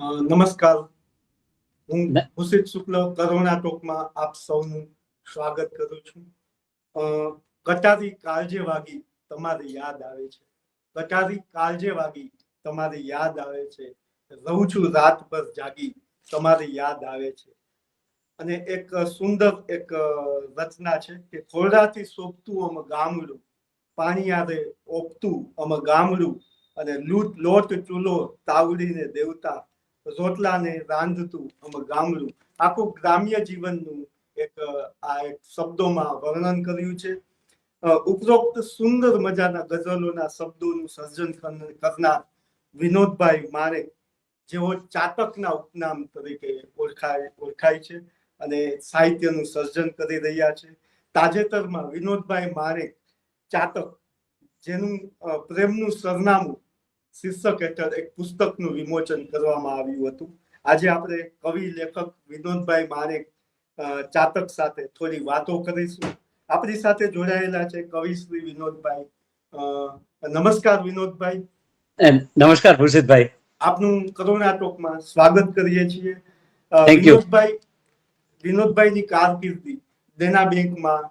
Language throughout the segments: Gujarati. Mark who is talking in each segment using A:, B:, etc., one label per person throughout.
A: નમસ્કાર. હું
B: ન-
A: શુક્લ કરોણા ટોકમાં આપ સૌનું સ્વાગત કરું છું. કટારી કાળજે વાગી તમારી યાદ આવે છે. કટારી કાળજે વાગી તમારી યાદ આવે છે. રહું છું રાત પર જાગી તમારી યાદ આવે છે. અને એક સુંદર એક રચના છે કે ખોરડાથી સોંપતું અમે ગામડું પાણી આરે ઓપતું અમે ગામડું અને લૂંટ લોટ ચૂલો તાવડીને દેવતા રોટલાને રાંધતું અમે ગામડું. આખું ગ્રામ્ય જીવનનું એક, આ એક શબ્દોમાં વર્ણન કર્યું છે. ઉપરોક્ત સુંદર મજાના ગઝલોના શબ્દોનું સર્જન કરનાર વિનોદભાઈ મારે જેઓ ચાતકના ઉપનામ તરીકે ઓળખાય ઓળખાય છે અને સાહિત્યનું સર્જન કરી રહ્યા છે. તાજેતરમાં વિનોદભાઈ મારે ચાતક જેનું પ્રેમનું સરનામું શીર્ષક હેઠળ એક પુસ્તકનું વિમોચન કરવામાં આવ્યું હતું. આજે આપણે કવિ લેખક વિનોદભાઈ મારે ચાતક સાથે થોડી વાતો કરીશું. આપણી સાથે જોડાયેલા છે કવિ શ્રી વિનોદભાઈ. નમસ્કાર વિનોદભાઈ.
B: નમસ્કાર ભૂષિતભાઈ
A: આપનું કરુણા ટોકમાં સ્વાગત કરીએ છીએ. વિનોદભાઈ વિનોદભાઈની કારકિર્દી દેના બેંકમાં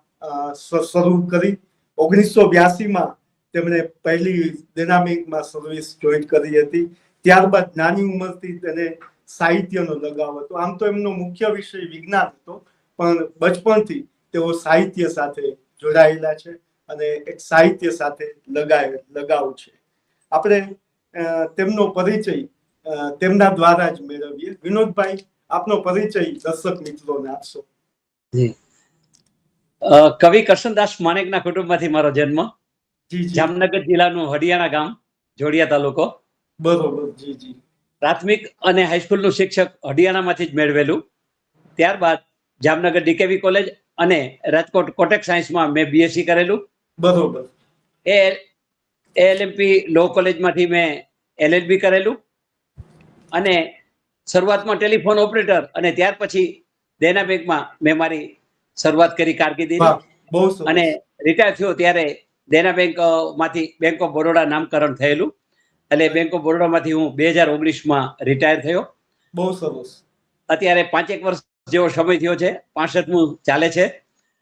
A: શરૂ કરી ઓગણીસો બ્યાસીમાં તેમણે પહેલી ડિનામિકમાં સર્વિસ જોઈન કરી હતી. ત્યારબાદ નાની ઉંમરથી તેને સાહિત્યનો લગાવ હતો. આમ તો એમનો મુખ્ય વિષય વિજ્ઞાન હતો, પણ બચપણથી તેઓ સાહિત્ય સાથે જોડાયેલા છે અને એક સાહિત્ય સાથે લગાય, લગાવ છે. આપણે તેમનો પરિચય તેમના દ્વારા જ મેળવીએ. વિનોદભાઈ, આપનો પરિચય દર્શક મિત્રોને આપશો.
B: જી. કવિ કરશનદાસ માણેકના કુટુંબમાંથી મારો જન્મ. જામનગર જિલ્લાનું હડિયાણા ગામ જોડિયા તાલુકો.
A: બરોબર જી જી.
B: પ્રાથમિક અને હાઈસ્કૂલનું શિક્ષક હડિયાણામાંથી જ મેળવેલું. ત્યારબાદ જામનગર ડીકેવી કોલેજ અને રાજકોટ કોટેક સાયન્સમાં મેં બીએસસી કરેલું.
A: બરોબર.
B: એ એલએમપી લો કોલેજમાંથી મેં એલએલબી કરેલું. અને શરૂઆતમાં ટેલિફોન ઓપરેટર અને ત્યાર પછી દેના બેંકમાં મેં મારી શરૂઆત કરી
A: બહુ
B: અને રિટાયર થયો ત્યારે દેના બેંકમાંથી બેંક ઓફ બરોડા નામકરણ થયેલું. એટલે બેંક ઓફ બરોડામાંથી હું બે હજાર ઓગણીસમાં રિટાયર થયો.
A: બહુ સરસ.
B: અત્યારે પાંચેક વર્ષ જેવો સમય થયો છે. પાસઠમું ચાલે છે.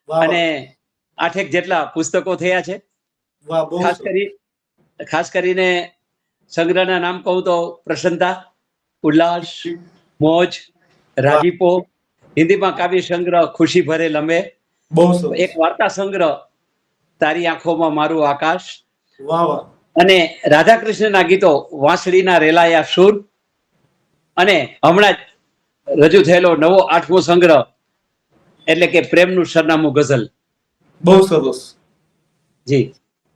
B: અને આઠેક જેટલા પુસ્તકો થયા છે. ખાસ. કરી ખાસ કરીને સંગ્રહના નામ કહું તો પ્રસન્નતા ઉલ્લાસ મોજ રાજીપો હિન્દીમાં કાવ્ય સંગ્રહ ખુશી ભરે લંબે.
A: બહુ
B: એક વાર્તા સંગ્રહ તારી આંખોમાં મારું આકાશ. અને રાધા કૃષ્ણના ગીતો વાંસળીના રેલાયા સુર. અને હમણાં જ રજૂ થયેલો નવો આઠમો સંગ્રહ એટલે કે પ્રેમનું સરનામું ગઝલ.
A: બહુ સરસ.
B: જી.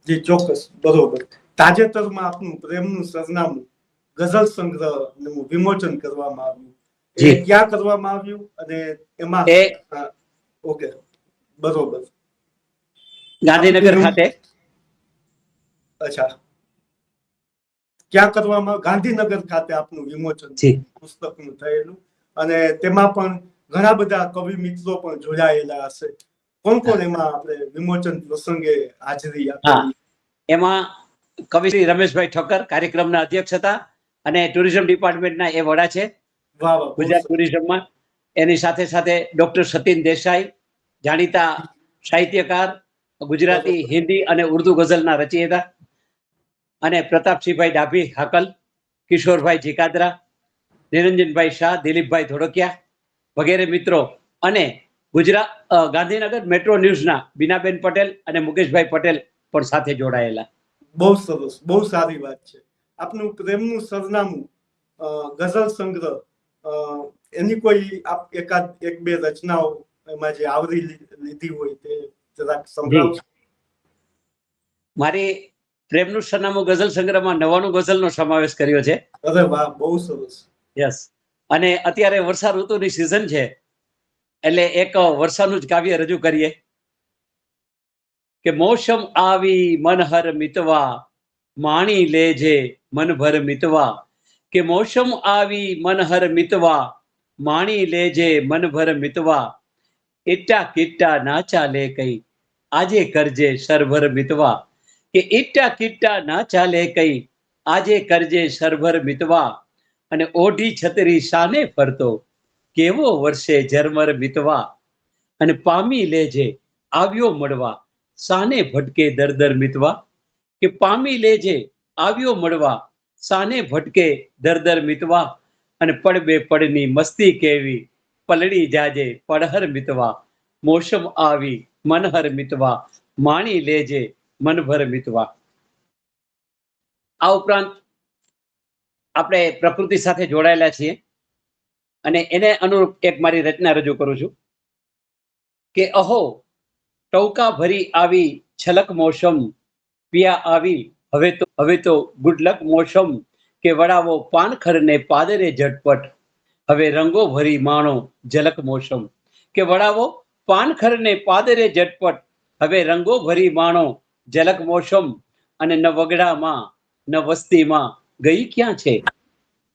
A: જી ચોક્કસ. બરોબર. તાજેતરમાં આપનું પ્રેમનું સરનામું ગઝલ સંગ્રહ વિમોચન કરવામાં આવ્યું.
B: જી.
A: ક્યાં કરવામાં આવ્યું? અને એમાં ઓકે. બરોબર.
B: ગાંધીનગર ખાતે.
A: અચ્છા. ક્યાં કરવામાં ગાંધીનગર ખાતે આપનું વિમોચન પુસ્તકનું થયેલું. અને તેમાં પણ ઘણા બધા કવિ મિત્રો પણ જોડાયેલા હશે. કોણ કોણ એમાં આપણે વિમોચન પ્રસંગે હાજરી આપી?
B: એમાં કવિ શ્રી રમેશભાઈ ઠક્કર કાર્યક્રમના અધ્યક્ષ હતા અને ટુરિઝમ ડિપાર્ટમેન્ટના એ વડા છે. ગુજરાત. ટુરિઝમમાં. એની સાથે સાથે ડોક્ટર સતીન દેસાઈ જાણીતા સાહિત્યકાર ગુજરાતી, હિન્દી અને ઉર્દુ ગઝલના રચયિતા અને પ્રતાપસિંહભાઈ ડાભી, હાકલ, કિશોરભાઈ જીકાદરા, નિરંજનભાઈ શાહ, દિલીપભાઈ ધોળકિયા વગેરે મિત્રો અને ગુજરાત ગાંધીનગર મેટ્રો ન્યૂઝના બીનાબેન પટેલ અને મુકેશભાઈ પટેલ પણ સાથે જોડાયેલા.
A: બહુ સરસ, બહુ સારી વાત છે. આપનું પ્રેમનું સરનામું ગઝલ સંગ્રહ એની કોઈ આપ એકાદ, એક બે રચનાઓ એમાં જે આવરી લીધી હોય તે જરાક સંભળાવશો
B: મારી પ્રેમનું સરનામું ગઝલ સંગ્રહમાં નવાણું ગઝલનો સમાવેશ કર્યો છે.
A: અરે વાહ બહુ સરસ.
B: યસ. અને અત્યારે વર્ષા ઋતુની સિઝન છે એટલે એક વર્ષાનું જ કાવ્ય રજૂ કરીએ. કે મોસમ આવી મનહર મિતવા માણી લેજે મનભર મિતવા. કે મોસમ આવી મનહર મિતવા માણી લેજે મનભર મિતવા. એટલા કિટ્ટા નાચા લે કઈ. આજે કરજે સરભર મિતવા, કે ઇટ્ટા કિટ્ટા ના ચાલે કઈ. આજે કરજે સરભર મિતવા, અને ઓઢી છતરી સાને ફરતો. કેવો વર્ષે ઝરમર મિતવા? અને પામી લેજે આવ્યો મળવા, સાને ભટકે દર દર મિતવા. કે પામી લેજે આવ્યો મળવા, સાને ભટકે દર દર મિતવા. અને પડબે પડની મસ્તી કેવી, પલળી જાજે પડહર મિતવા. મોસમ આવી, મનહર મિતવા, માણી લેજે, મનભર મિતવા. આ ઉપરાંત આપણે પ્રકૃતિ સાથે જોડાયેલા છીએ અને એને અનુરૂપ એક મારી રચના રજૂ કરું છું કે અહો, ટૌકા ભરી આવી છલક મોસમ પિયા આવી, હવે તો હવે તો ગુડલક મોસમ કે વડાવો પાનખરને પાદરે ઝટપટ, હવે રંગો ભરી માણો ઝલક મોસમ કે વડાવો પાનખરને પાદરે ઝટપટ. હવે રંગો ભરી માણો ઝલક મોસમ અને ન વગડામાં ન વસ્તીમાં ગઈ ક્યાં છે?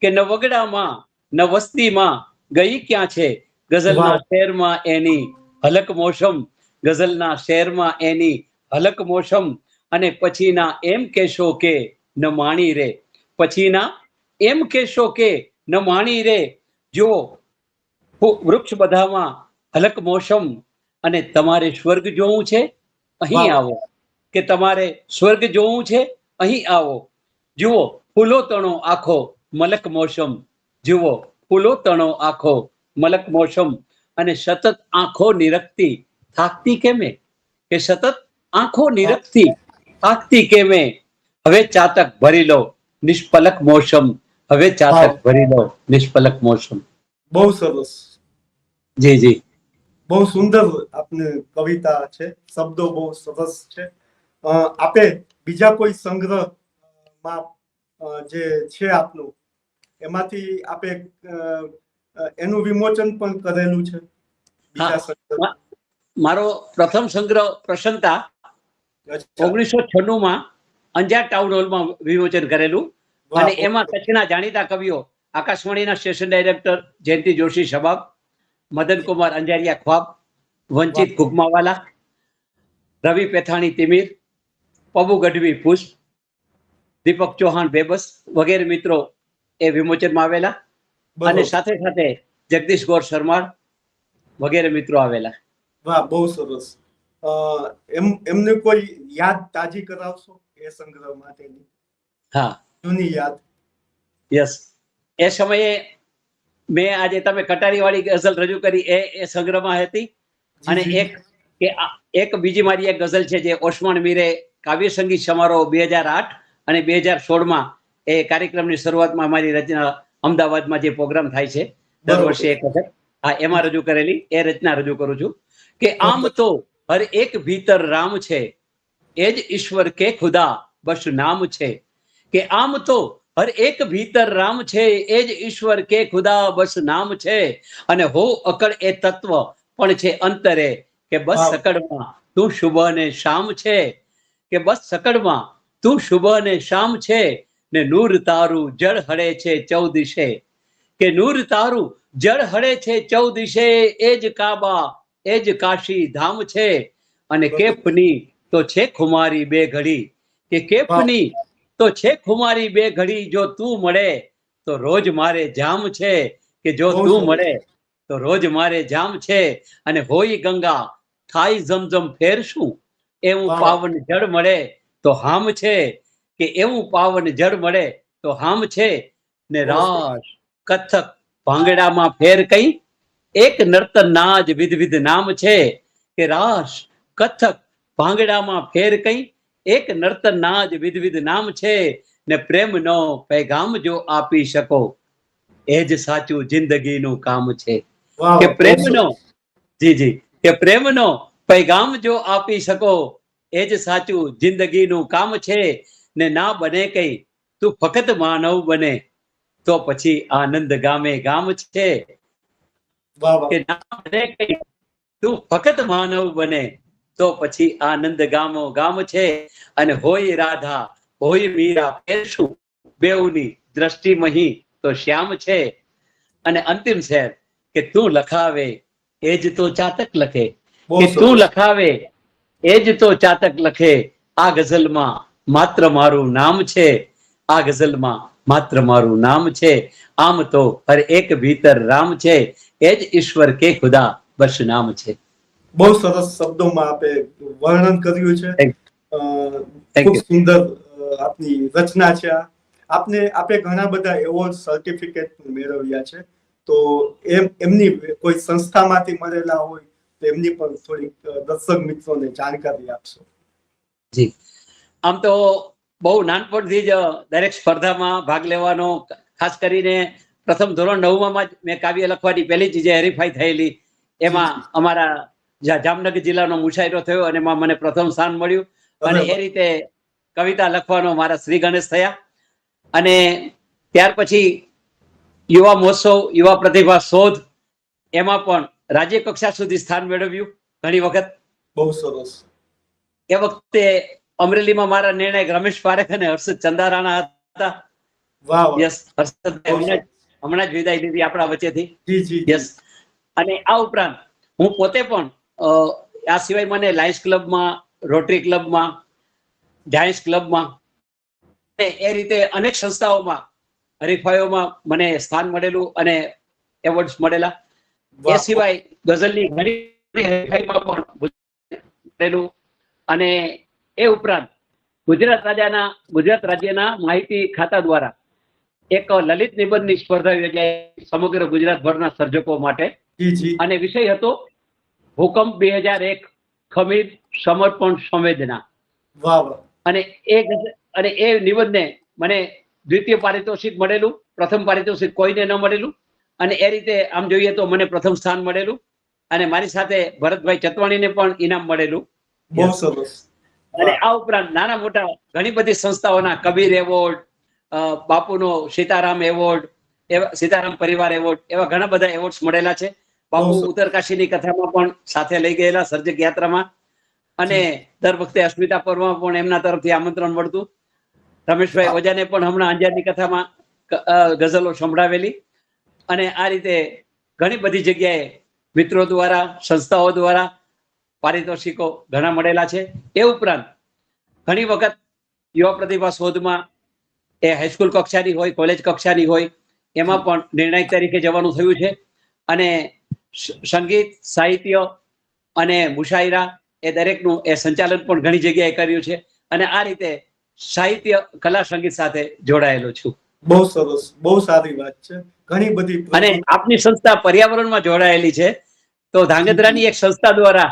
B: કે ન વગડામાં ન વસ્તીમાં ગઈ ક્યાં છે? ગઝલના શહેરમાં એની હલક મોસમ ગઝલના શહેરમાં એની હલક મોસમ અને પછીના એમ કહેશો કે ન માણી રે. પછીના એમ કહેશો કે ન માણી રે. જો વૃક્ષ બધામાં હલક મોસમ અને તમારે સ્વર્ગ જોવું છે અહીં આવો. કે તમારે સ્વર્ગ જોવું છે અહીં આવો. જુઓ ફૂલો તણો આખો મલક મોસમ. જુઓ ફૂલો તણો આખો મલક મોસમ. અને સતત આંખો નિરખતી. થાકતી કેમે? કે સતત આંખો નિરખતી? થાકતી કેમે? હવે ચાતક ભરી લો નિષ્પલક મોસમ. હવે ચાતક ભરી લો નિષ્પલક મોસમ.
A: બહુ સરસ.
B: જી જી.
A: બહુ સુંદર આપને કવિતા છે શબ્દો બહુ સરસ છે. આપે બીજા કોઈ સંગ્રહમાં જે છે આપનું એમાંથી આપે એનું વિમોચન પણ કરેલું છે?
B: મારો પ્રથમ સંગ્રહ પ્રસન્નતા ઓગણીસો છન્નું માં અંજાર ટાઉન હોલમાં વિમોચન કરેલું. અને એમાં કચ્છના જાણીતા કવિઓ આકાશવાણીના સ્ટેશન ડાયરેક્ટર જયંતિ જોશી શબાબ મદન કુમાર અંજારિયા ખ્વાબ વંચિત ઘુગમાવાલા રવિ પેથાણી તિમિર પબુ ગઢવી પુષ્પ દીપક ચૌહાણ બેબસ વગેરે મિત્રો એ વિમોચનમાં આવેલા. અને સાથે સાથે જગદીશ ગોર શર્માળ વગેરે મિત્રો આવેલા.
A: વાહ બહુ સરસ. એમ એમને કોઈ યાદ તાજી કરાવશો એ સંગ્રહ માટેની?
B: હા.
A: જૂની યાદ?
B: યસ. એ સમયે મેં આજે તમે કટારી વાળી ગઝલ રજૂ કરી એ એ સંગ્રહમાં હતી. અને એક કે એક બીજી મારી એક ગઝલ છે જે ઓસ્માન મીરે કાવ્ય સંગીત સમારોહ બે હજાર આઠ અને બે હજાર સોળમાં એ કાર્યક્રમની શરૂઆતમાં મારી રચના અમદાવાદમાં જે પ્રોગ્રામ થાય છે દર વર્ષે એક વખત. હા એમાં રજૂ કરેલી એ રચના રજૂ કરું છું. કે આમ તો હર એક ભીતર રામ છે એ જ ઈશ્વર કે ખુદા બસ નામ છે. કે આમ તો હર એક ભીતર રામ છે એ જ ઈશ્વર કે ખુદા બસ નામ છે. અને હો અકળ એ તત્વ પણ છે અંતરે કે બસ
A: વાહ.
B: સકળમાં તું શુભ ને શામ છે. કે બસ સકળમાં તું શુભ ને શામ છે ને નૂર તારું જળ હળે છે ચૌદિશે કે નૂર તારું જળ હળે છે ચૌદિશે એ જ કાબા એ જ કાશી ધામ છે. અને કેફની તો છે ખુમારી બે ઘડી. કે કેફની તો છે ખુમારી બે ઘડી જો તું મળે તો રોજ મારે જામ છે કે જો તું મળે તો રોજ મારે જામ છે અને હોય ગંગા થાય જમજમ ફેરશું એવું પાવન જળ મળે તો હામ છે કે એવું પાવન જળ મળે તો હામ છે. ને. રાસ કથક ભાંગડામાં ફેર કઈ? એક નર્તન નાજ વિધવિધ વિધ નામ છે કે રાસ કથક ભાંગડામાં ફેર કઈ? એક નર્તન જ વિધ વિધ નામ છે ને પ્રેમનો પૈગામ જો આપી શકો. એ જ સાચું જિંદગીનું કામ છે. કે પ્રેમનો જી જી કે પ્રેમનો પૈગામ જો આપી શકો એ જ સાચું જિંદગીનું કામ છે ને ના બને કઈ તું ફક્ત માનવ બને તો પછી આનંદ ગામે ગામ છે. કે ના બને કઈ તું ફક્ત માનવ બને તો પછી આનંદ ગામો ગામ છે અને હોય રાધા હોય મીરા પેશું બેઉની દ્રષ્ટિ મહી તો શ્યામ છે. અને અંતિમ શેર કે તું લખાવે એ જ તો ચાતક લખે. કે તું લખાવે એ જ તો ચાતક લખે. આ ગઝલમાં માત્ર મારું નામ છે. આ ગઝલમાં માત્ર મારું નામ છે. આમ તો હર એક ભીતર રામ છે. એ જ ઈશ્વર કે ખુદા બસ નામ છે.
A: બહુ સરસ શબ્દોમાં આપે વર્ણન કર્યું છે. ખૂબ સુંદર આપની રચના છે આ. આપને આપે ઘણા બધા એવોર્ડ સર્ટિફિકેટ મેળવ્યા છે. તો એમ એમની કોઈ સંસ્થામાંથી મળેલા હોય તો એમની પણ થોડીક દર્શક મિત્રોને જાણકારી આપશો.
B: જી. આમ તો બહુ નાનપણથી જ દરેક સ્પર્ધામાં ભાગ લેવાનો ખાસ કરીને પ્રથમ ધોરણ નવમાં જ મેં કાવ્ય લખવાની પહેલી જ જે હરીફાઈ થયેલી. એમાં અમારા જામનગર જિલ્લાનો મુશાયરો થયો અને એમાં મને પ્રથમ સ્થાન મળ્યું. અને એ રીતે કવિતા લખવાનો મારા શ્રી ગણેશ થયા. અને ત્યાર પછી યુવા મહોત્સવ યુવા પ્રતિભા શોધ એમાં પણ રાજ્ય કક્ષા સુધી સ્થાન મેળવ્યું ઘણી વખત.
A: બહુ સરસ.
B: એ વખતે અમરેલીમાં મારા નિર્ણય રમેશ પારેખ અને હર્ષદ ચંદારાણા હતા.
A: વાહ.
B: યસ હર્ષદભાઈ હમણાં જ- હમણાં જ વિદાય લીધી આપણા વચ્ચેથી.
A: જી જી
B: યસ અને આ ઉપરાંત હું પોતે પણ આ સિવાય મને લાયન્સ ક્લબમાં રોટરી ક્લબમાં જાયન્સ ક્લબમાં એ રીતે અનેક સંસ્થાઓમાં હરીફાઈઓમાં મને સ્થાન મળેલું અને એવોર્ડ્સ મળેલા. એ સિવાય ગઝલની ઘણી હરીફાઈમાં પણ મળેલું અને એ ઉપરાંત ગુજરાત રાજ્યના ગુજરાત રાજ્યના માહિતી ખાતા દ્વારા એક લલિત નિબંધની સ્પર્ધા યોજાઈ સમગ્ર ગુજરાતભરના સર્જકો માટે. અને વિષય હતો ભૂકંપ બે હજાર એક ખમીર સમર્પણ સંવેદના. અને એ અને એ નિબંધને મને દ્વિતીય પારિતોષિક મળેલું પ્રથમ પારિતોષિક કોઈને ન મળેલું અને એ રીતે આમ જોઈએ તો મને પ્રથમ સ્થાન મળેલું અને મારી સાથે ભરતભાઈ ચતવાણીને પણ ઇનામ મળેલું.
A: બહુ સરસ.
B: અને આ ઉપરાંત નાના મોટા ઘણી બધી સંસ્થાઓના કબીર એવોર્ડ બાપુનો સીતારામ એવોર્ડ એવા સીતારામ પરિવાર એવોર્ડ એવા ઘણા બધા એવોર્ડ્સ મળેલા છે. બાપુ ઉત્તરકાશીની કથામાં પણ સાથે લઈ ગયેલા સર્જક યાત્રામાં. અને દર વખતે અસ્મિતા પર્વમાં પણ એમના તરફથી આમંત્રણ મળતું. રમેશભાઈ ઓજાને પણ હમણાં અંજારની કથામાં ગઝલો સંભળાવેલી. અને આ રીતે ઘણી બધી જગ્યાએ મિત્રો દ્વારા સંસ્થાઓ દ્વારા પારિતોષિકો ઘણા મળેલા છે. એ ઉપરાંત ઘણી વખત યુવા પ્રતિભા શોધમાં એ હાઈસ્કૂલ કક્ષાની હોય કોલેજ કક્ષાની હોય એમાં પણ નિર્ણાયક તરીકે જવાનું થયું છે. અને સંગીત સાહિત્ય અને મુશાયરા એ દરેકનું એ સંચાલન પણ ઘણી જગ્યાએ કર્યું છે. અને આ રીતે સાહિત્ય કલા સંગીત સાથે જોડાયેલો છું.
A: બહુ સરસ બહુ સારી વાત છે. ઘણી બધી
B: અને આપની સંસ્થા પર્યાવરણમાં જોડાયેલી છે. તો ધાંગધ્રાની એક સંસ્થા દ્વારા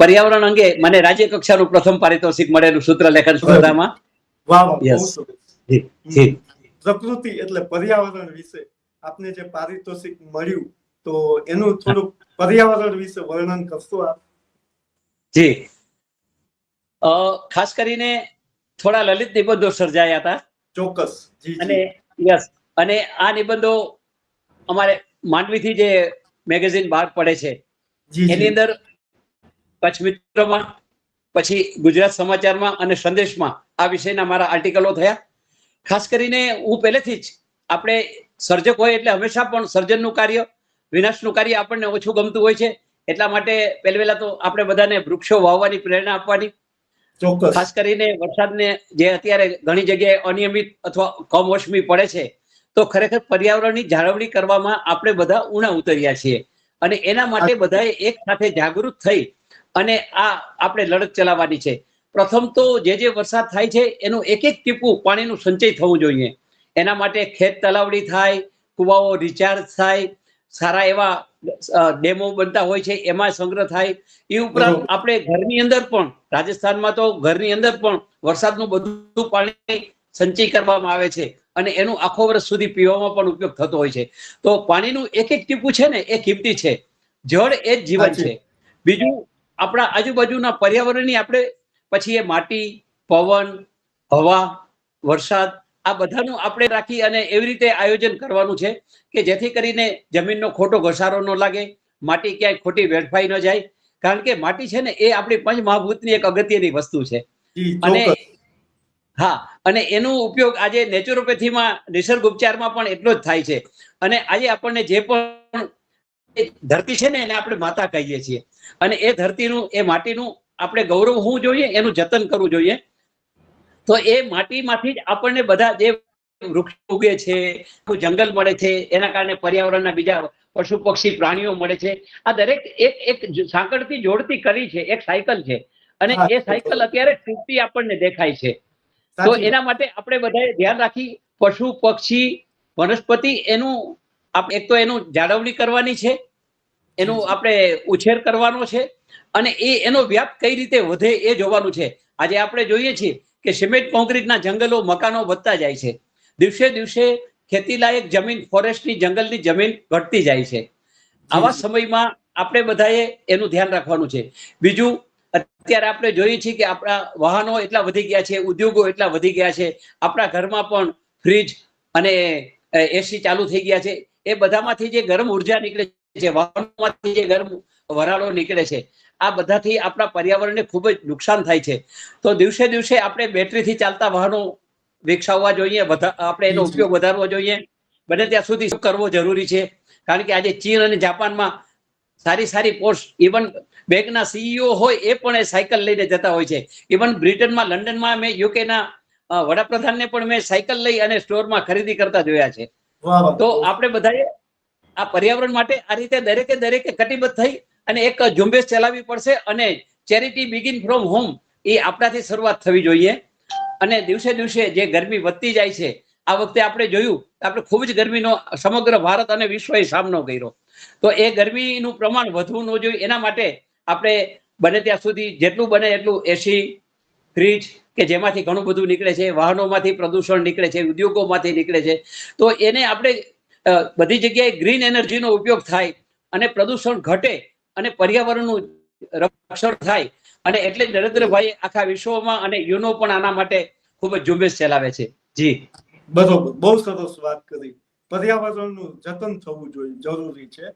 B: પર્યાવરણ અંગે મને રાજ્ય કક્ષાનું પ્રથમ પારિતોષિક મળેલું સૂત્ર લેખન સ્પર્ધામાં.
A: વાહ
B: જી જી.
A: પ્રકૃતિ એટલે પર્યાવરણ વિશે આપને જે પારિતોષિક મળ્યું તો એનું થોડુંક પર્યાવરણ વિશે વર્ણન કરશો આપ?
B: જી. ખાસ કરીને થોડા લલિત નિબંધો સર્જાયા હતા.
A: ચોક્કસ.
B: અને યસ અને આ નિબંધો અમારે માંડવીથી જે મેગેઝિન બહાર પડે છે એની અંદર કચ્છ મિત્રમાં પછી ગુજરાત સમાચારમાં અને સંદેશમાં આ વિષયના મારા આર્ટિકલો થયા. ખાસ કરીને હું પહેલેથી જ આપણે સર્જક હોય એટલે હંમેશા પણ સર્જનનું કાર્ય વિનાશનું કાર્ય આપણને ઓછું ગમતું હોય છે. એટલા માટે પહેલા પહેલા તો આપણે બધાને વૃક્ષો વાવવાની પ્રેરણા આપવાની.
A: ચોક્કસ.
B: ખાસ કરીને વરસાદને જે અત્યારે ઘણી જગ્યાએ અનિયમિત અથવા કમોસમી પડે છે તો ખરેખર પર્યાવરણની જાળવણી કરવામાં આપણે બધા ઉણા ઉતર્યા છીએ. અને એના માટે બધાએ એક સાથે જાગૃત થઈ અને આ આપણે લડત ચલાવવાની છે. પ્રથમ તો જે જે વરસાદ થાય છે એનું એક એક ટીપું પાણીનું સંચય થવું જોઈએ. એના માટે ખેત તલાવડી થાય કુવાઓ રિચાર્જ થાય સારા એવા ડેમો બનતા હોય છે એમાં સંગ્રહ થાય. એ ઉપરાંત. આપણે ઘરની અંદર પણ રાજસ્થાનમાં તો ઘરની અંદર પણ વરસાદનું બધું પાણી સંચય કરવામાં આવે છે અને એનું આખો વર્ષ સુધી પીવામાં પણ ઉપયોગ થતો હોય છે. તો પાણીનું એક એક ટીપું છે ને એ કિંમતી છે. જળ એ જ જીવન છે. બીજું આપણા આજુબાજુના પર્યાવરણની આપણે પછી એ માટી પવન હવા વરસાદ આ બધાનું આપણે રાખી અને એવી રીતે આયોજન કરવાનું છે કે જેથી કરીને જમીનનો ખોટો ઘસારો ન લાગે માટી ક્યાંય ખોટી વેડફાઈ ન જાય. કારણ કે માટી છે ને એ આપણી પંચ મહાભૂતની એક અગત્યની વસ્તુ છે. અને હા અને એનો ઉપયોગ આજે નેચરોપેથીમાં નિસર્ગ ઉપચારમાં પણ એટલો જ થાય છે. અને આજે આપણને જે પણ ધરતી છે ને એને આપણે માતા કહીએ છીએ. અને એ ધરતીનું એ માટીનું આપણે ગૌરવ હોવું જોઈએ એનું જતન કરવું જોઈએ. તો એ માટીમાંથી જ આપણને બધા જે વૃક્ષ ઉગે છે જંગલ મળે છે એના કારણે પર્યાવરણના બીજા પશુ પક્ષી પ્રાણીઓ મળે છે. આ દરેક એક એક સાંકળથી જોડતી કરી છે એક સાયકલ છે. અને એ સાયકલ અત્યારે તૂટતી આપણને દેખાય છે. તો એના માટે આપણે બધાએ ધ્યાન રાખી પશુ પક્ષી વનસ્પતિ એનું એક તો એનું જાળવણી કરવાની છે એનું આપણે ઉછેર કરવાનો છે અને એ એનો વ્યાપ કઈ રીતે વધે એ જોવાનું છે. આજે આપણે જોઈએ છીએ કે સિમેન્ટ કોન્ક્રીટના જંગલો મકાનો વધતા જાય છે. દિવસે દિવસે ખેતીલાયક જમીન ફોરેસ્ટની જંગલની જમીન ઘટતી જાય છે. આવા સમયમાં આપણે બધાએ એનું ધ્યાન રાખવાનું છે. બીજું અત્યારે આપણે જોઈએ છીએ કે આપણા વાહનો એટલા વધી ગયા છે ઉદ્યોગો એટલા વધી ગયા છે આપણા ઘરમાં પણ ફ્રીજ અને એસી ચાલુ થઈ ગયા છે. એ બધામાંથી જે ગરમ ઊર્જા નીકળે છે વાહનોમાંથી જે ગરમ વરાળો નીકળે છે આ બધાથી આપણા પર્યાવરણને ખૂબ જ નુકસાન થાય છે તો દિવસે દિવસે આપણે બેટરીથી ચાલતા વાહનો વિકસાવવા જોઈએ આપણે એનો. ઉપયોગ વધારવો જોઈએ બને ત્યાં સુધી કરવો જરૂરી છે કારણ કે આજે ચીન અને જાપાનમાં સારી સારી પોસ્ટ ઇવન બેંકના સીઈઓ હોય એ પણ એ સાયકલ લઈને જતા હોય છે ઇવન બ્રિટનમાં લંડનમાં મેં યુકેના વડાપ્રધાનને પણ મેં સાયકલ લઈ અને સ્ટોરમાં ખરીદી કરતા જોયા છે. તો આપણે બધાએ આ પર્યાવરણ માટે આ રીતે દરેકે દરેકે કટિબદ્ધ થઈ અને એક ઝુંબેશ ચલાવવી પડશે અને ચેરિટી બિગિન ફ્રોમ હોમ એ આપણાથી શરૂઆત થવી જોઈએ. અને દિવસે દિવસે જે ગરમી વધતી જાય છે, આ વખતે આપણે જોયું આપણે ખૂબ જ ગરમીનો સમગ્ર ભારત અને વિશ્વએ સામનો કર્યો. તો એ ગરમીનું પ્રમાણ વધવું ન જોઈએ, એના માટે આપણે બને ત્યાં સુધી જેટલું બને એટલું એસી ફ્રીજ કે જેમાંથી ઘણું બધું નીકળે છે, વાહનોમાંથી પ્રદૂષણ નીકળે છે, ઉદ્યોગોમાંથી નીકળે છે. તો એને આપણે બધી જગ્યાએ ગ્રીન એનર્જીનો ઉપયોગ થાય અને પ્રદૂષણ ઘટે અને પર્યાવરણનું રક્ષણ થાય. અને એટલે જ નરેન્દ્રભાઈ આખા વિશ્વમાં અને યુનો પણ આના માટે ખૂબ જ ઝુંબેશ ચલાવે છે. જી.
A: બરોબર બહુ સરસ વાત કરી. પર્યાવરણનું જતન થવું જોઈએ જરૂરી છે.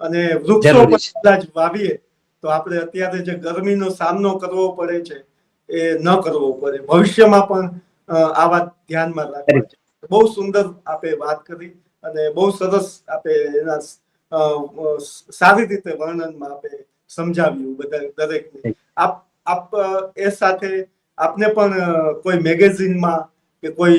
A: અને વૃક્ષો જ વાવીએ તો આપણે અત્યારે જે ગરમીનો સામનો કરવો પડે છે એ ન કરવો પડે. ભવિષ્યમાં પણ આ વાત ધ્યાનમાં રાખવી છે. બહુ સુંદર આપે વાત કરી અને બહુ સરસ આપે એના સારી રીતે વર્ણનમાં આપે સમજાવ્યું બધા દરેકને. આપ આપ એ સાથે આપને પણ કોઈ મેગેઝિનમાં કે કોઈ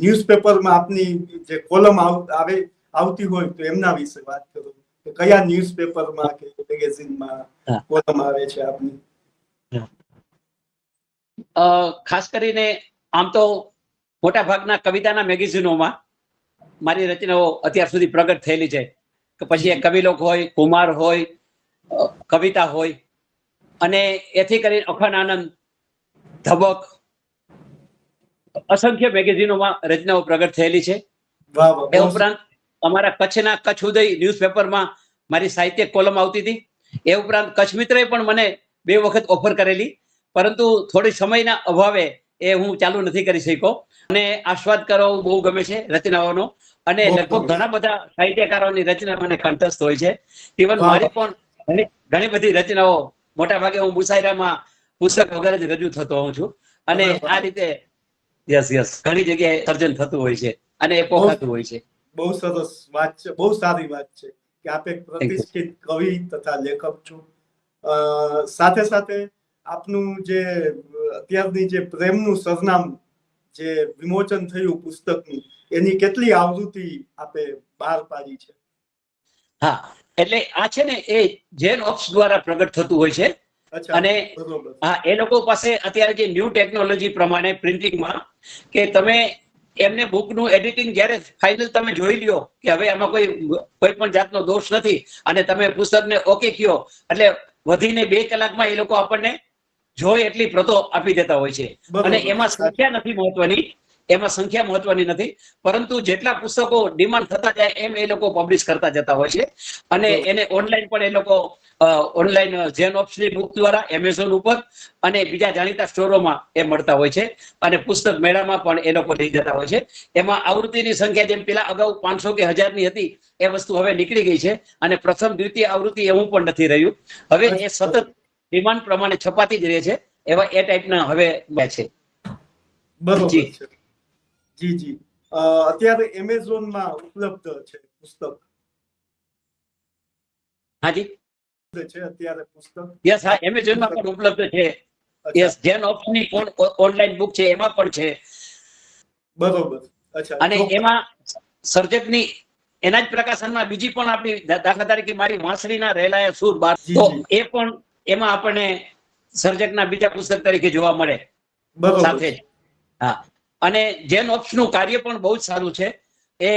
A: ન્યૂઝપેપરમાં આપની જે કોલમ આવે આવતી હોય તો એમના વિશે વાત કરો. કે કયા ન્યૂઝપેપરમાં કે મેગેઝિનમાં. કોલમ આવે છે આપની?
B: અ, ખાસ કરીને આમ તો મોટા ભાગના કવિતાના મેગેઝિનોમાં મારી રચનાઓ અત્યાર સુધી પ્રગટ થયેલી છે. કે પછી એ કવિલોક હોય કુમાર હોય કવિતા હોય. અને એથી કરીને અખંડ આનંદ ધબક અસંખ્ય મેગેઝિનોમાં રચનાઓ પ્રગટ થયેલી છે. એ ઉપરાંત અમારા કચ્છના કચ્છ ઉદય ન્યૂઝપેપરમાં મારી સાહિત્ય કોલમ આવતી હતી. એ ઉપરાંત કચ્છ મિત્રએ પણ મને બે વખત ઓફર કરેલી. પરંતુ થોડી સમયના અભાવે એ હું ચાલુ નથી કરી શક્યો. અને આસ્વાદ કરવો બહુ ગમે છે રચનાઓનો. અને લગભગ ઘણા બધા સાહિત્યકારોની રચના મને કંઠસ્થ હોય છે. ઇવન મારી પણ ઘણી બધી રચનાઓ મોટા ભાગે હું મુસાયરામાં પુસ્તક વગેરે જ રજૂ થતો હોઉં છું. અને આ રીતે યસ યસ ઘણી જગ્યાએ સર્જન થતું હોય છે અને એ પોખાતું હોય છે.
A: બહુ સરસ વાત છે. બહુ સારી વાત છે કે આપ એક પ્રતિષ્ઠિત કવિ તથા લેખક છો. સાથે સાથે આપનું જે અત્યારની જે પ્રેમનું સરનામું જે વિમોચન થયું પુસ્તકનું એની કેટલી આવૃત્તિ આપે બહાર પાડી છે?
B: હા એટલે આ છે ને એ જેન ઓપ્સ દ્વારા પ્રગટ થતું હોય છે. અને હા એ લોકો પાસે અત્યારે જે ન્યૂ ટેકનોલોજી પ્રમાણે પ્રિન્ટિંગમાં કે તમે એમને બુકનું એડિટિંગ જ્યારે ફાઇનલ તમે જોઈ લ્યો કે હવે આમાં કોઈ કોઈ પણ જાતનો દોષ નથી અને તમે પુસ્તકને ઓકે કયો એટલે વધીને બે કલાકમાં એ લોકો આપણને જોઈ એટલી પ્રતો આપી દેતા હોય છે. અને એમાં સંખ્યા નથી મહત્વની. એમાં સંખ્યા મહત્વની નથી. પરંતુ જેટલા પુસ્તકો ડિમાન્ડ થતા જાય એમ એ લોકો પબ્લિશ કરતા જતા હોય છે. અને એને ઓનલાઈન પણ એ લોકો ઓનલાઈન જેન ઓપ્સની બુક દ્વારા એમેઝોન ઉપર અને બીજા જાણીતા સ્ટોરોમાં એ મળતા હોય છે. અને પુસ્તક મેળામાં પણ એ લોકો લઈ જતા હોય છે. એમાં આવૃત્તિની સંખ્યા જેમ પેલા અગાઉ પાંચસો કે હજારની હતી એ વસ્તુ હવે નીકળી ગઈ છે. અને પ્રથમ દ્વિતીય આવૃત્તિ એવું પણ નથી રહ્યું. હવે એ સતત ડિમાન્ડ પ્રમાણે છપાતી જ રહે છે એવા એ ટાઈપના હવે છે.
A: બરોબર
B: જી.
A: છે. જી અત્યારે એમેઝોનમાં ઉપલબ્ધ છે પુસ્તક.
B: હાજી
A: છે અત્યારે પુસ્તક?
B: યસ હા એમેઝોનમાં પણ ઉપલબ્ધ છે. યસ જેન ઓપ્સની પણ ઓનલાઈન બુક છે એમાં પણ છે.
A: બરોબર. અચ્છા.
B: અને એમાં સર્જકની એના જ પ્રકાશનમાં બીજી પણ આપણી દાખલા તરીકે મારી વાંસળીના રહેલા સુર બાર તો એ પણ એમાં આપણને સર્જકના બીજા પુસ્તક તરીકે જોવા મળે. સાથે જ. હા. અને જેન ઓપ્સનું કાર્ય પણ બહુ જ સારું છે. એ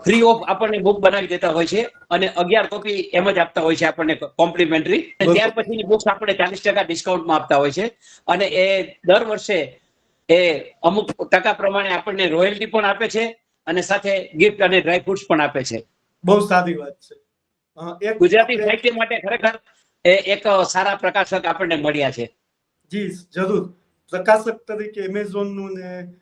B: ફ્રી ઓફ આપણને બુક બનાવી દેતા હોય છે અને અગિયાર કોપી એમ જ આપતા હોય છે આપણને કોમ્પ્લિમેન્ટરી. ત્યાર પછીની બુક્સ આપણે ચાલીસ ટકા ડિસ્કાઉન્ટમાં આપતા હોય છે. અને એ દર વર્ષે એ અમુક ટકા પ્રમાણે આપણને રોયલ્ટી પણ આપે છે અને સાથે ગિફ્ટ અને ડ્રાય ફ્રૂટ્સ પણ આપે છે.
A: બહુ સારી વાત છે.
B: ગુજરાતી સાહિત્ય માટે ખરેખર એક સારા પ્રકાશક આપણને મળ્યા છે.
A: જી જરૂર. પ્રકાશક તરીકે એમેઝોનનું ને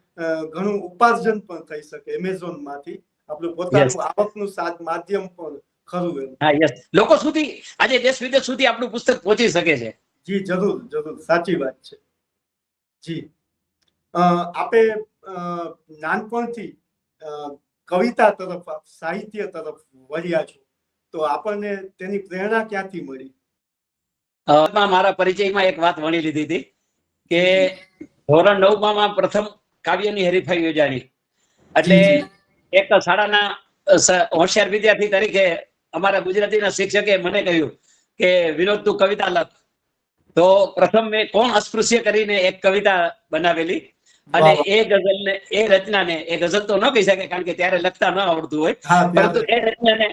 A: ઘણું ઉપાર્જન પણ થઈ શકે એમેઝોનમાંથી આપણું પોતાનું આવકનું માધ્યમ પણ ખરું
B: હા યસ લોકો સુધી આજે દેશ વિદેશ સુધી આપણું પુસ્તક પહોંચી શકે છે.
A: જી જરૂર જરૂર. સાચી વાત છે. જી. અ, આપે નાનપણથી કવિતા તરફ સાહિત્ય તરફ વળ્યા છો. તો આપણને તેની પ્રેરણા ક્યાંથી મળી?
B: મારા પરિચયમાં એક વાત વણી લીધી હતી કે ધોરણ નવમાં માં પ્રથમ કાવ્યની હરીફાઈ યોજાણી. એટલે. એક શાળાના હોશિયાર વિદ્યાર્થી તરીકે અમારા ગુજરાતીના શિક્ષકે મને કહ્યું કે વિનોદ તું કવિતા લખ. તો પ્રથમ મેં કોણ અસ્પૃશ્ય કરીને એક કવિતા બનાવેલી? અને
A: એ
B: એ ગઝલને એ રચનાને એ ગઝલ તો ન કહી શકે કારણ કે ત્યારે લખતા ન આવડતું હોય. પરંતુ એ રચનાને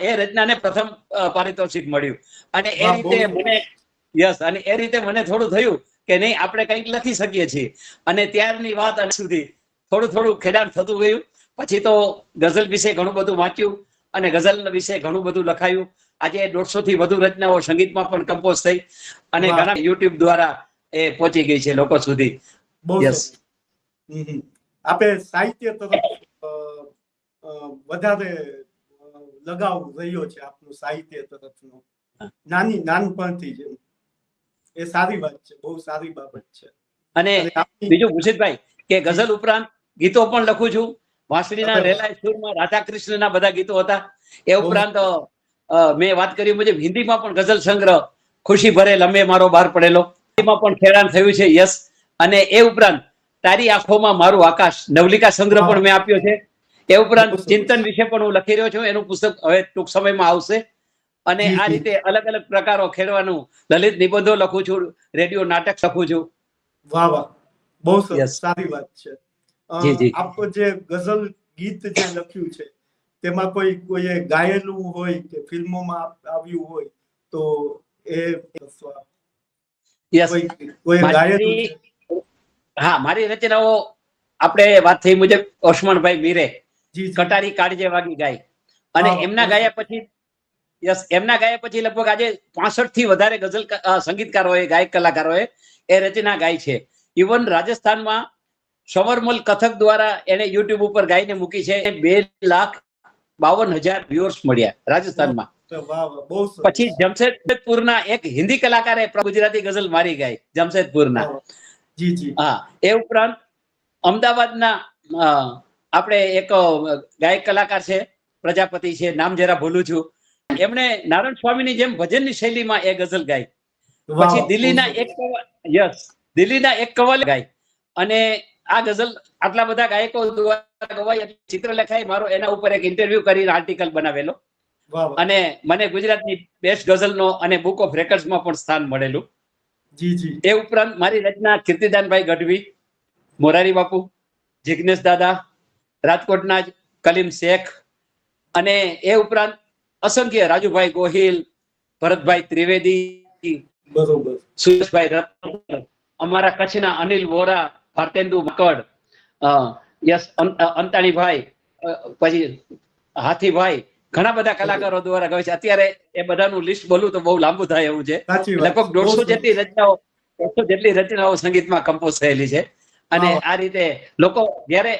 B: એ રચનાને પ્રથમ પારિતોષિક મળ્યું. અને એ રીતે મને યસ અને એ રીતે મને થોડું થયું કે નહીં આપણે કંઈક લખી શકીએ છીએ. અને ત્યારની વાત સુધી થોડું થોડું ખેડાણ થતું ગયું. પછી તો ગઝલ વિશે ઘણું બધું વાંચ્યું અને ગઝલ વિશે ઘણું બધું લખાયું. આજે દોઢસો થી વધુ રચનાઓ સંગીતમાં પણ કમ્પોઝ થઈ અને ઘણા યુટ્યુબ દ્વારા એ પહોંચી ગઈ છે લોકો સુધી. યસ
A: સરસ. હમ હમ. આપે સાહિત્ય તરફ વધારે લગાવ રહ્યો છે આપનું સાહિત્ય તરફનો. નાની નાનપણથી જ એ સારી વાત છે બહુ સારી બાબત છે.
B: અને બીજું ભૂષિતભાઈ કે ગઝલ ઉપરાંત ગીતો પણ લખું છું. વાંસળીના રેલાય સુરમાં રાધા કૃષ્ણના બધા ગીતો હતા. એ ઉપરાંત મેં વાત કરી મુજબ હિન્દીમાં પણ ગઝલ સંગ્રહ ખુશી ભરે લંબે મારો બહાર પડેલો. એમાં પણ ખેરાન થયું છે યસ અને એ ઉપરાંત તારી આંખોમાં મારું આકાશ. નવલિકા સંગ્રહ પણ મેં આપ્યો છે. એ ઉપરાંત ચિંતન વિશે પણ હું લખી રહ્યો છું. એનું પુસ્તક હવે ટૂંક સમયમાં આવશે. અને આ રીતે અલગ અલગ પ્રકારો ખેડવાનું લલિત નિબંધો લખું છું રેડિયો નાટક લખું છું.
A: વાહ વાહ. બહુ સારી વાત છે. આપ જે ગઝલ ગીત જે લખ્યું છે તેમાં કોઈ કોઈએ ગાયેલું હોય કે ફિલ્મોમાં આવ્યું હોય તો એ
B: હા મારી રચનાઓ આપણે વાત થઈ મુજબ ઓસમાનભાઈ મીરે. કટારી કાળજે વાગી ગાય. અને એમના ગાયા પછી યસ એમના ગાયા પછી લગભગ આજે પાસઠથી વધારે ગઝલ સંગીતકારોએ ગાયક કલાકારોએ એ રચના ગાય છે. ઇવન રાજસ્થાનમાં સવરમલ કથક દ્વારા એને યુટ્યુબ ઉપર ગાઈને મૂકી છે. બે લાખ બાવન હજાર વ્યુઅર્સ મળ્યા રાજસ્થાનમાં. પછી જમશેદપુરના એક હિન્દી કલાકારે ગુજરાતી ગઝલ મારી ગાય જમશેદપુરના. હા એ ઉપરાંત અમદાવાદના આપણે એક ગાયક કલાકાર છે પ્રજાપતિ છે નામ જરા ભૂલું છું. એમણે નારાયણ સ્વામીની જેમ ભજનની શૈલીમાં એ ગઝલ ગાઈ. પછી દિલ્હીના એક યસ દિલ્હીના એક કવાલ ગાય અને આ ગઝલ આટલા બધા ગાયકો દ્વારા ગવાય ચિત્ર લખાય મારો એના ઉપર એક ઇન્ટરવ્યુ કરીને આર્ટિકલ બનાવેલો. અને મને ગુજરાતની બેસ્ટ ગઝલનો અને બુક ઓફ રેકર્ડ્સમાં પણ સ્થાન મળેલું.
A: જી જી.
B: એ ઉપરાંત મારી રચના કીર્તિદાનભાઈ ગઢવી મોરારી બાપુ જિજ્ઞેશ દાદા રાજકોટના જ કલીમ શેખ અને એ ઉપરાંત અસંખ્ય રાજુભાઈ ગોહિલ ભરતભાઈ ત્રિવેદી
A: બરોબર.
B: સુરેશભાઈ અમારા કચ્છના અનિલ વોરા ભારતેન્દુ મકડ યસ અંતાણીભાઈ પછી હાથીભાઈ ઘણા બધા કલાકારો દ્વારા ગાય છે. અત્યારે એ બધાનું લિસ્ટ બોલું તો બહુ લાંબુ થાય એવું છે. લગભગ દોઢસો જેટલી રચનાઓ દોઢસો જેટલી રચનાઓ સંગીતમાં કમ્પોઝ થયેલી છે. અને આ રીતે લોકો જ્યારે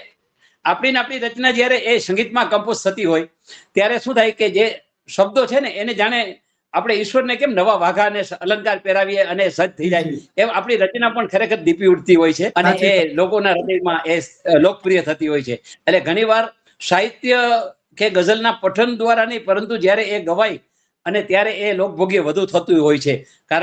B: આપણી આપણી રચના જ્યારે એ સંગીતમાં કમ્પોઝ થતી હોય ત્યારે શું થાય કે જે શબ્દો છે ને એને જાણે આપણે ઈશ્વરને કેમ નવા વાઘા અને અલંકાર પહેરાવીએ અને સજ્જ થઈ જાય. એમ આપણી રચના પણ ખરેખર દીપી ઉઠતી હોય છે અને એ લોકોના હૃદયમાં એ લોકપ્રિય થતી હોય છે. એટલે ઘણીવાર સાહિત્ય કે ગઝલના પઠન દ્વારા નહીં પરંતુ જ્યારે એ ગવાય અને ત્યારે એ લોકભોગ્ય વધુ થતું હોય છે. કારણ